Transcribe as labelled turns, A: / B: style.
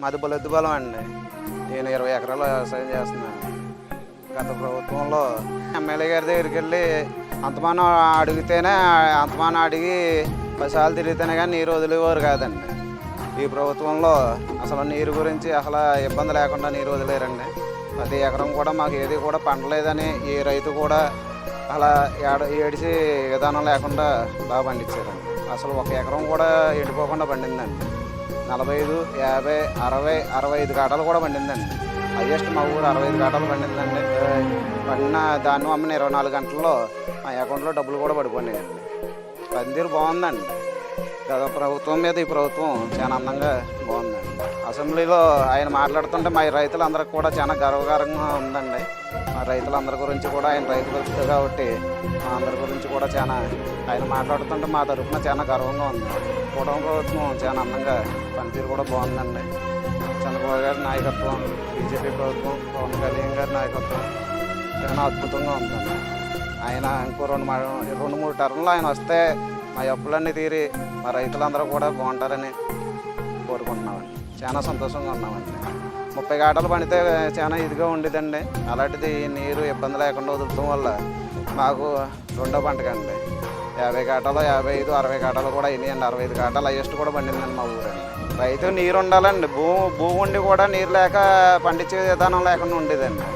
A: మాది బలెద్దుబలం అండి. నేను ఇరవై ఎకరాలు వ్యవసాయం చేస్తున్నాను. గత ప్రభుత్వంలో ఎమ్మెల్యే గారి దగ్గరికి వెళ్ళి అంతమానం అడిగితేనే అంతమానం అడిగి పదిసార్లు తిరిగితేనే కానీ నీరు వదిలేవారు కాదండి. ఈ ప్రభుత్వంలో అసలు నీరు గురించి అసలు ఇబ్బంది లేకుండా నీరు వదిలేరండి. ప్రతి ఎకరం కూడా మాకు ఏది కూడా పండలేదని ఏ రైతు కూడా అలా ఏడ ఏడిసి విధానం లేకుండా బాగా పండించారండి. అసలు ఒక ఎకరం కూడా ఎండిపోకుండా పండిందండి. నలభై ఐదు యాభై అరవై అరవై ఐదు కాటాలు కూడా పండిందండి. హయ్యెస్ట్ మా ఊరు అరవై ఐదు కాటాలు పండిందండి. పండిన దాన్ని అమ్మిన ఇరవై నాలుగు గంటల్లో మా అకౌంట్లో డబ్బులు కూడా పడిపోయినాయండి. పందిరు బాగుందండి. గత ప్రభుత్వం మీద ఈ ప్రభుత్వం చాలా అందంగా బాగుందండి అసెంబ్లీలో ఆయన మాట్లాడుతుంటే మా రైతులందరికీ కూడా చాలా గర్వకారంగా ఉందండి. మా రైతులందరి గురించి కూడా ఆయన రైతు వ్యక్తి కాబట్టి మా అందరి గురించి కూడా చాలా ఆయన మాట్లాడుతుంటే మా తరఫున చాలా గర్వంగా ఉంది. కూటమి ప్రభుత్వం చాలా అందంగా పనితీరు కూడా బాగుందండి. చంద్రబాబు గారి నాయకత్వం బీజేపీ ప్రభుత్వం పవన్ కళ్యాణ్ గారి నాయకత్వం చాలా అద్భుతంగా ఉందండి. ఆయన ఇంకో రెండు రెండు మూడు టర్మ్లు ఆయన వస్తే మా అప్పులన్నీ తీరి మా రైతులందరూ కూడా బాగుంటారని కోరుకుంటున్నామండి. చాలా సంతోషంగా ఉన్నామండి. ముప్పై గాటలు పండితే చాలా ఇదిగా ఉండేదండి. అలాంటిది నీరు ఇబ్బంది లేకుండా వదులుతాం వల్ల మాకు రెండో పంటకండి. యాభై గాటలు యాభై ఐదు అరవై గాటలు కూడా అయినాయండి. అరవై ఐదు గాటలు హైయెస్ట్ కూడా పండిందండి మా ఊరండి రైతు నీరు ఉండాలండి. భూ భూమి ఉండి కూడా నీరు లేక పండించే విధానం లేకుండా ఉండేదండి.